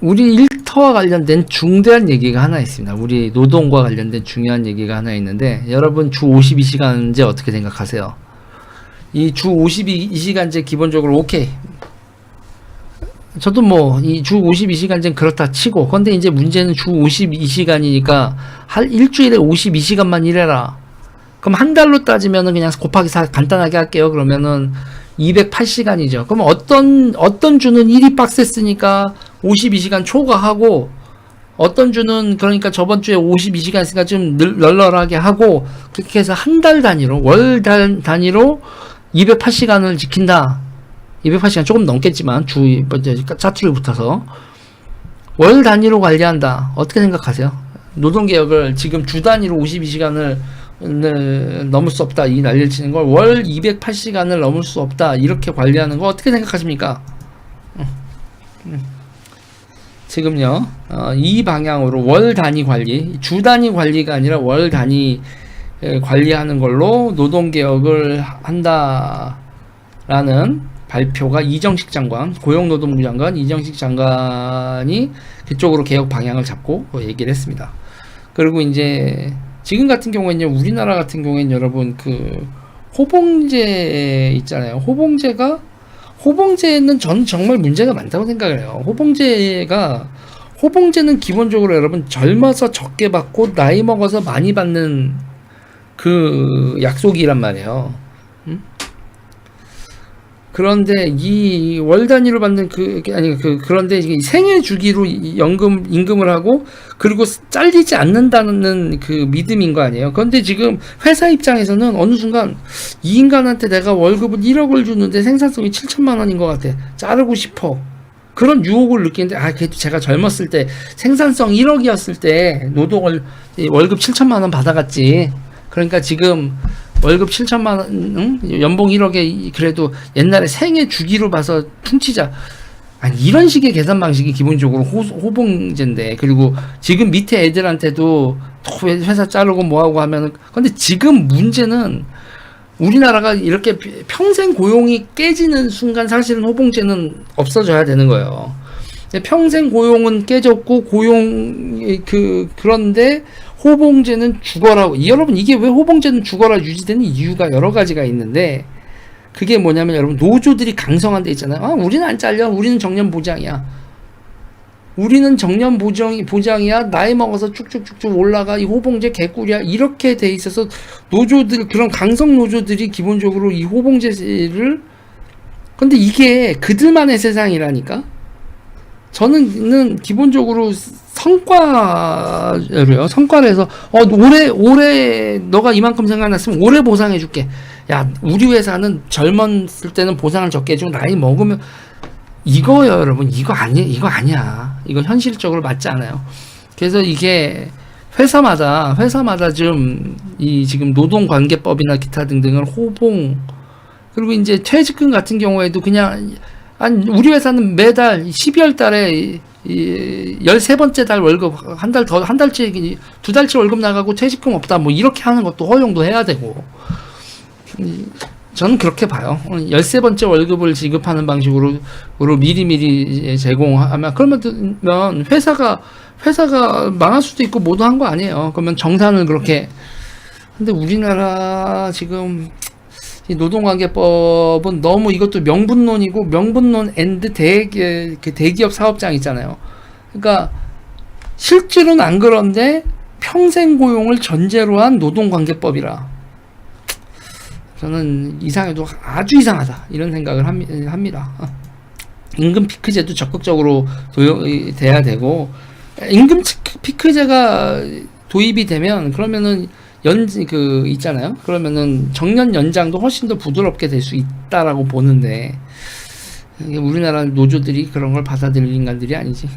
우리 일터와 관련된 중대한 얘기가 하나 있습니다. 우리 노동과 관련된 중요한 얘기가 하나 있는데 여러분 주 52시간제 어떻게 생각하세요? 이 주 52시간제 기본적으로 오케이. 저도 뭐 이 주 52시간제는 그렇다 치고 근데 이제 문제는 주 52시간이니까 할 일주일에 52시간만 일해라. 그럼 한 달로 따지면은 그냥 곱하기 4 간단하게 할게요. 그러면은 208시간이죠. 그럼 어떤 어떤 주는 일이 빡셌으니까 52시간 초과하고 어떤 주는 그러니까 저번 주에 52시간 했으니까 좀 늘- 널널하게 하고 그렇게 해서 한 달 단위로 월 달 단위로 208시간을 지킨다. 208시간 조금 넘겠지만 주 차트를 붙어서 월 단위로 관리한다. 어떻게 생각하세요? 노동개혁을 지금 주 단위로 52시간을 넘을 수 없다 이 난리를 치는 걸 월 208시간을 넘을 수 없다 이렇게 관리하는 거 어떻게 생각하십니까? 음, 음. 지금요 어, 이 방향으로 월 단위 관리 주 단위 관리가 아니라 월 단위 에, 관리하는 걸로 노동 개혁을 한다라는 발표가 이정식 장관 고용노동부 장관 이정식 장관이 그쪽으로 개혁 방향을 잡고 얘기를 했습니다. 그리고 이제 지금 같은 경우에는 우리나라 같은 경우에는 여러분 그 호봉제 있잖아요. 호봉제가 호봉제는 저는 정말 문제가 많다고 생각을 해요. 호봉제가 호봉제는 기본적으로 여러분 젊어서 적게 받고 나이 먹어서 많이 받는 그 약속이란 말이에요. 음? 그런데 이 월 단위로 받는 그 아니 그 그런데 생애 주기로 이 연금 임금을 하고 그리고 잘리지 않는다는 그 믿음인 거 아니에요. 그런데 지금 회사 입장에서는 어느 순간 이 인간한테 내가 월급을 1억을 주는데 생산성이 7천만 원인 것 같아. 자르고 싶어. 그런 유혹을 느끼는데 아 그래도 제가 젊었을 때 생산성 1억이었을 때 노동을 이 월급 7천만 원 받아갔지. 그러니까 지금 월급 7천만 원, 응? 연봉 1억에 그래도 옛날에 생애 주기로 봐서 퉁치자. 아니 이런 식의 계산 방식이 기본적으로 호, 호봉제인데 그리고 지금 밑에 애들한테도 회사 자르고 뭐하고 하면은 근데 지금 문제는 우리나라가 이렇게 평생 고용이 깨지는 순간 사실은 호봉제는 없어져야 되는 거예요. 평생 고용은 깨졌고 고용 그 그런데 호봉제는 죽어라. 이- 여러분 이게 왜 호봉제는 죽어라 유지되는 이유가 여러 가지가 있는데 그게 뭐냐면 여러분 노조들이 강성한 데 있잖아요. 아, 우리는 안 잘려. 우리는 정년 보장이야. 우리는 정년 보장이 보장이야. 나이 먹어서 쭉쭉쭉쭉 올라가. 이 호봉제 개꿀이야. 이렇게 돼 있어서 노조들 그런 강성 노조들이 기본적으로 이 호봉제를 근데 이게 그들만의 세상이라니까. 저는 기본적으로 성과를요. 성과를 해서 어 올해 올해 너가 이만큼 생각났으면 올해 보상해 줄게. 야, 우리 회사는 젊었을 때는 보상을 적게 해주고 나이 먹으면 이거요, 여러분. 이거 아니 이거 아니야. 이거 현실적으로 맞지 않아요. 그래서 이게 회사마다 회사마다 좀 이 지금 노동관계법이나 기타 등등을 호봉 그리고 이제 퇴직금 같은 경우에도 그냥 한 우리 회사는 매달 12월 달에 이- 이 13번째 달 월급 한 달 더 한 달째 두 달째 월급 나가고 퇴직금 없다 뭐 이렇게 하는 것도 허용도 해야 되고 이- 저는 그렇게 봐요. 13번째 월급을 지급하는 방식으로 으로 미리미리 제공하면 그러면 회사가 회사가 망할 수도 있고 모두 한 거 아니에요. 그러면 정산을 그렇게 근데 우리나라 지금 이 노동관계법은 너무 이것도 명분론이고 명분론 앤드 대기, 그 대기업 사업장 있잖아요. 그러니까 실제로는 안 그런데 평생 고용을 전제로 한 노동관계법이라 저는 이상해도 아주 이상하다 이런 생각을 합니- 합니다. 임금 피크제도 적극적으로 도입 돼야 되고 임금 피크- 피크제가 도입이 되면 그러면은 연그 있잖아요. 그러면은 정년 연장도 훨씬 더 부드럽게 될 수 있다라고 보는데 우리나라 노조들이 그런 걸 받아들일 인간들이 아니지.